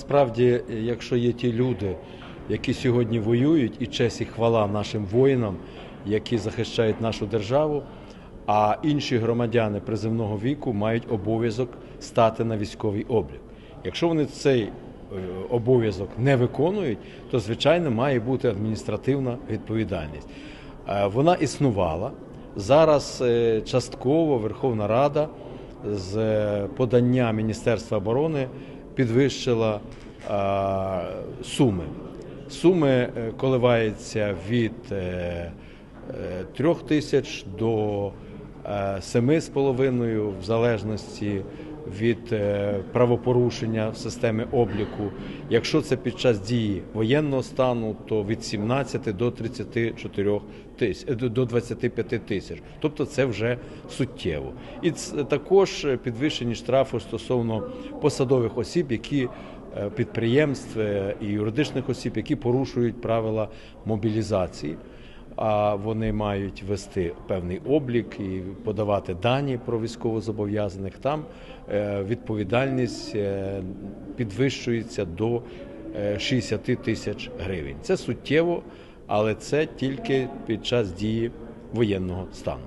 Справді, якщо є ті люди, які сьогодні воюють, і честь і хвала нашим воїнам, які захищають нашу державу, а інші громадяни приземного віку мають обов'язок стати на військовий облік. Якщо вони цей е, обов'язок не виконують, то звичайно має бути адміністративна відповідальність. Е, Вона існувала. Зараз е, частково Верховна Рада з подання Міністерства оборони підвищила е, суми. Суми е, коливаються від е, трьох тисяч до е, семи з половиною, в залежності від е, правопорушення в системі обліку. Якщо це під час дії воєнного стану, то від 17 до 34 тисяч до 25 тисяч. Тобто це вже суттєво. І також підвищені штрафи стосовно посадових осіб, які е, підприємств е, і юридичних осіб, які порушують правила мобілізації. А вони мають вести певний облік і подавати дані про військовозобов'язаних. Там е, відповідальність е, підвищується до е, 60 тисяч гривень. Це суттєво, але це тільки під час дії воєнного стану.